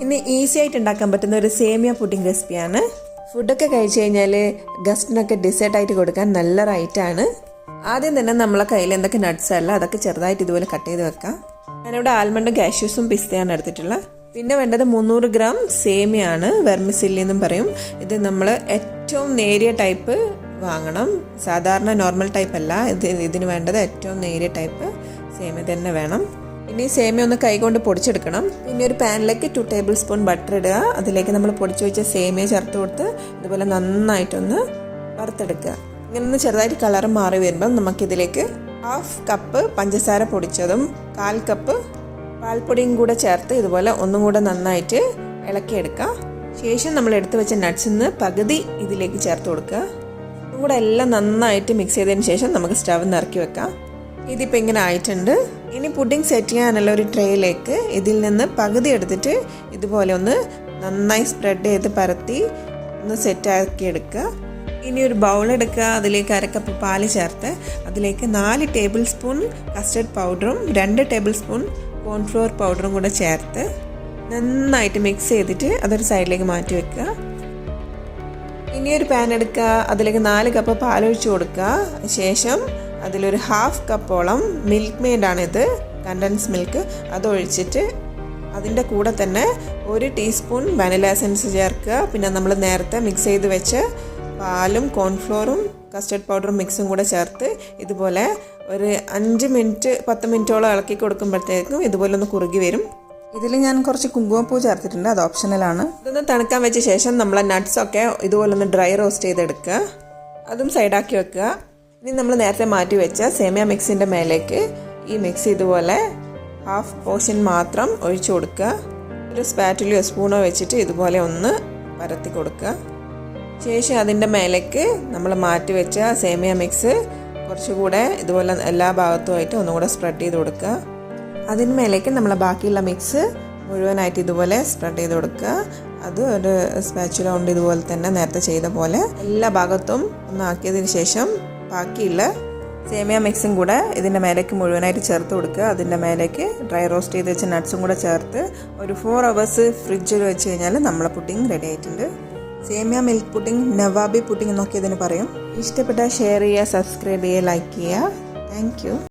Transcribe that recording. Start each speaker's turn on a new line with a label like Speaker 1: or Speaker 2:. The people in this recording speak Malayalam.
Speaker 1: ഇന്ന് ഈസി ആയിട്ട് ഉണ്ടാക്കാൻ പറ്റുന്ന ഒരു സേമിയ പുഡിംഗ് റെസിപ്പിയാണ് ഫുഡൊക്കെ കഴിച്ചു കഴിഞ്ഞാൽ ഗസ്റ്റിനൊക്കെ ഡിസേർട്ടായിട്ട് കൊടുക്കാൻ നല്ല റൈറ്റാണ് ആദ്യം തന്നെ നമ്മളെ കയ്യിൽ എന്തൊക്കെ നട്ട്സ് അല്ല അതൊക്കെ ചെറുതായിട്ട് ഇതുപോലെ കട്ട് ചെയ്ത് വെക്കാം. ഞാനിവിടെ ആൽമണ്ടും കാഷ്യൂസും പിസ്തയാണ് എടുത്തിട്ടുള്ളത്. പിന്നെ വേണ്ടത് മുന്നൂറ് ഗ്രാം സേമിയാണ് വെർമിസില്ലി എന്നും പറയും. ഇത് നമ്മൾ ഏറ്റവും നേരിയ ടൈപ്പ് വാങ്ങണം. സാധാരണ നോർമൽ ടൈപ്പ് അല്ല. ഇത് ഇതിന് വേണ്ടത് ഏറ്റവും നേരിയ ടൈപ്പ് സേമിയ തന്നെ വേണം. ഇനി സേമിയ ഒന്ന് കൈകൊണ്ട് പൊടിച്ചെടുക്കണം. പിന്നെ ഒരു പാനിലേക്ക് ടു ടേബിൾ സ്പൂൺ ബട്ടർ ഇടുക. അതിലേക്ക് നമ്മൾ പൊടിച്ചു വെച്ച സേമിയ ചേർത്ത് കൊടുത്ത് ഇതുപോലെ നന്നായിട്ടൊന്ന് വറുത്തെടുക്കുക. ഇങ്ങനെ ഒന്ന് ചെറുതായിട്ട് കളർ മാറി വരുമ്പം നമുക്കിതിലേക്ക് ഹാഫ് കപ്പ് പഞ്ചസാര പൊടിച്ചതും കാൽ കപ്പ് പാൽപ്പൊടിയും കൂടെ ചേർത്ത് ഇതുപോലെ ഒന്നും കൂടെ നന്നായിട്ട് ഇളക്കിയെടുക്കുക ശേഷം നമ്മൾ എടുത്തു വെച്ച നട്ട്സിൽ നിന്ന് പകുതി ഇതിലേക്ക് ചേർത്ത് കൊടുക്കുക. കൂടെ എല്ലാം നന്നായിട്ട് മിക്സ് ചെയ്തതിന് ശേഷം നമുക്ക് സ്റ്റവ് നിറക്കി വെക്കാം. ഇതിപ്പോൾ ഇങ്ങനെ ആയിട്ടുണ്ട്. ഇനി പുഡിംഗ് സെറ്റ് ചെയ്യാനുള്ള ഒരു ട്രേയിലേക്ക് ഇതിൽ നിന്ന് പകുതി എടുത്തിട്ട് ഇതുപോലെ ഒന്ന് നന്നായി സ്പ്രെഡ് ചെയ്ത് പരത്തി ഒന്ന് സെറ്റാക്കി എടുക്കുക. ഇനി ഒരു ബൗൾ എടുക്കുക. അതിലേക്ക് അരക്കപ്പ് പാൽ ചേർത്ത് അതിലേക്ക് നാല് ടേബിൾ സ്പൂൺ കസ്റ്റർഡ് പൗഡറും രണ്ട് ടേബിൾ സ്പൂൺ കോൺഫ്ലോർ പൗഡറും കൂടെ ചേർത്ത് നന്നായിട്ട് മിക്സ് ചെയ്തിട്ട് അതൊരു സൈഡിലേക്ക് മാറ്റി വെക്കുക. ഇനിയൊരു പാൻ എടുക്കുക. അതിലേക്ക് നാല് കപ്പ് പാലൊഴിച്ച് കൊടുക്കുക. ശേഷം അതിലൊരു ഹാഫ് കപ്പോളം മിൽക്ക് മെയ്ഡാണിത് കണ്ടൻസ് മിൽക്ക് അതൊഴിച്ചിട്ട് അതിന്റെ കൂടെ തന്നെ ഒരു ടീസ്പൂൺ വനില എസൻസ് ചേർക്കുക. പിന്നെ നമ്മൾ നേരത്തെ മിക്സ് ചെയ്ത് വെച്ച് പാലും കോൺഫ്ലോറും കസ്റ്റർഡ് പൗഡറും മിക്സും കൂടെ ചേർത്ത് ഇതുപോലെ ഒരു അഞ്ച് മിനിറ്റ് പത്ത് മിനിറ്റോളം ഇളക്കി കൊടുക്കുമ്പോഴത്തേക്കും ഇതുപോലെ ഒന്ന് കുറുകി വരും. ഇതിൽ ഞാൻ കുറച്ച് കുങ്കുമപ്പൂ ചേർത്തിട്ടുണ്ട്. അത് ഓപ്ഷണലാണ് ഇതൊന്ന് തണുക്കാൻ വെച്ച ശേഷം നമ്മളെ നട്ട്സ് ഒക്കെ ഇതുപോലെ ഒന്ന് ഡ്രൈ റോസ്റ്റ് ചെയ്തെടുക്കുക. അതും സൈഡാക്കി വെക്കുക. ഇനി നമ്മൾ നേരത്തെ മാറ്റി വെച്ച സേമിയ മിക്സിന്റെ മേലേക്ക് ഈ മിക്സ് ഇതുപോലെ ഹാഫ് പോർഷൻ മാത്രം ഒഴിച്ചു കൊടുക്കുക. ഒരു സ്പാറ്റിലോ സ്പൂണോ വെച്ചിട്ട് ഇതുപോലെ ഒന്ന് പരത്തി കൊടുക്കുക. ശേഷം അതിന്റെ മേലേക്ക് നമ്മൾ മാറ്റി വെച്ച സേമിയ മിക്സ് കുറച്ചുകൂടെ ഇതുപോലെ എല്ലാ ഭാഗത്തുമായിട്ട് ഒന്നുകൂടെ സ്പ്രെഡ് ചെയ്ത് കൊടുക്കുക. അതിന് മേലേക്ക് നമ്മൾ ബാക്കിയുള്ള മിക്സ് മുഴുവനായിട്ട് ഇതുപോലെ സ്പ്രെഡ് ചെയ്ത് കൊടുക്കുക. അത് ഒരു സ്പാച്ചുല കൊണ്ട് ഇതുപോലെ തന്നെ നേരത്തെ ചെയ്ത പോലെ എല്ലാ ഭാഗത്തും ഒന്നാക്കിയതിന് ശേഷം ബാക്കിയുള്ള സേമിയ മിക്സും കൂടെ ഇതിന്റെ മേലേക്ക് മുഴുവനായിട്ട് ചേർത്ത് കൊടുക്കുക. അതിന്റെ മേലേക്ക് ഡ്രൈ റോസ്റ്റ് ചെയ്ത് വെച്ച നട്ട്സും കൂടെ ചേർത്ത് ഒരു ഫോർ അവേഴ്സ് ഫ്രിഡ്ജിൽ വെച്ച് കഴിഞ്ഞാൽ നമ്മളെ പുഡിംഗ് റെഡി ആയിട്ടുണ്ട്. Semiya milk pudding Nawabi pudding നോക്കിയതിന് പറയും. ഇഷ്ടപ്പെട്ടാൽ ഷെയർ ചെയ്യുക സബ്സ്ക്രൈബ് ചെയ്യുക ലൈക്ക് ചെയ്യുക. താങ്ക്